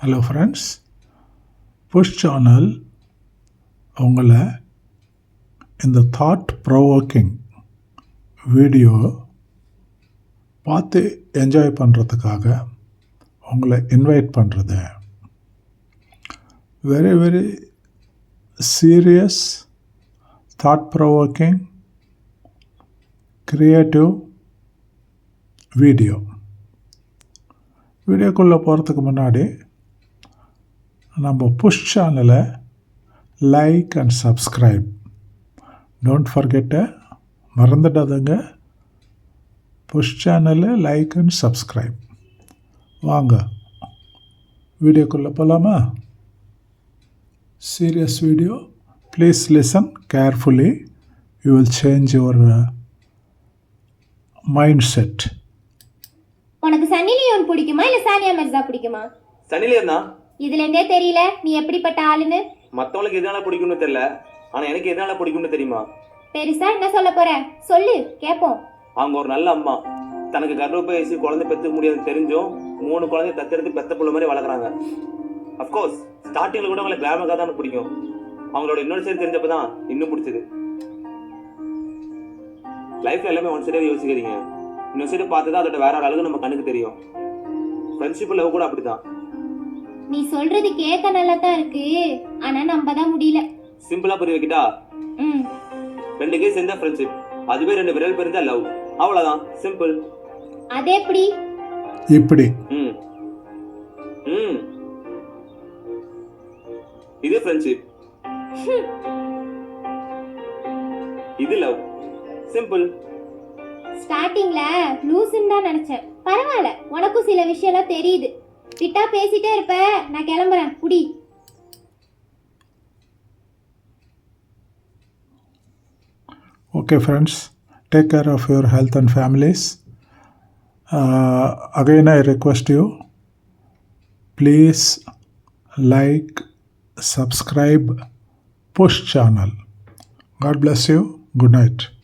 Hello friends push channel உங்களை இந்த thought provoking video பார்த்து என்ஜாய் பண்ணுறதுக்காக உங்களை இன்வைட் பண்ணுறது very very serious thought provoking creative video வீடியோக்குள்ளே போகிறதுக்கு முன்னாடி நம்ம புஷ் சேனலை like and subscribe don't forget மறந்துடாதங்க. Push சேனலை லைக் அண்ட் சப்ஸ்கிரைப் வாங்க. வீடியோக்குள்ளே போகலாமா serious video please listen carefully you will change your mindset உனக்கு சன்னி லியோன் பிடிக்குமா? இல்ல சானியா மிர்சா பிடிக்குமா? சனிலியம் தான். இதுல இருந்தே தெரியல? நீ எப்படிப்பட்ட ஆளுன்னு? மற்றவங்களுக்கு எதனால பிடிக்கும்னு தெரியல. ஆனா எனக்கு எதனால பிடிக்கும்னு தெரியுமா? பெருசா என்ன சொல்ல போற? சொல்லு கேப்போம். அவங்க ஒரு நல்ல அம்மா. தனக்கு கர்ப்பப்பை வயசு குழந்தை பெற்றுக்க முடியாதுன்னு தெரிஞ்சும் மூணு குழந்தைய தத்தெடுத்து பெத்த புள்ள மாதிரி வளர்க்குறாங்க. அஃப்கோர்ஸ் ஸ்டார்டிங்கில் கூட அவங்களை கிளாமராக தான் பிடிக்கும். அவங்களோட இன்னொரு சைடு தெரிஞ்சப்ப தான் இன்னும் பிடிச்சது. லைஃப்ல எல்லாமே ஒன் சைடாக யோசிக்கிறீங்க இன்னொரு சைடு பார்த்து தான் அதோட வேற ஒரு அழகு நம்ம கண்ணுக்கு தெரியும். ஃப்ரெண்ட்ஷிப் லவ் கூட அப்படிதான். நீ சொல்றது கேட்க நல்லா தான் இருக்கு. ஆனா நம்ப தான் முடியல சிம்பிளா புரிய வைக்கிட்டா? ம். ரெண்டு கை சேர்ந்தா ஃப்ரெண்ட்ஷிப் அதுவே ரெண்டு விரல் பெருந்தா லவ் அவ்வளவுதான். சிம்பிள் அது எப்படி? இப்படி. ம். ம். இது ஃப்ரெண்ட்ஷிப் இது லவ் சிம்பிள் ஸ்டார்டிங்ல லூசுன்னு தான் நினைச்சேன். பரவாயில்ல. உனக்கும் சில விஷயம்லாம் தெரியுது. விட்டா பேசிட்டே இருப்ப நான் கிளம்புறேன் குடி Okay, friends, take care of your health and families. Uh, again, I request you please like, subscribe, push channel. God bless you. Good night.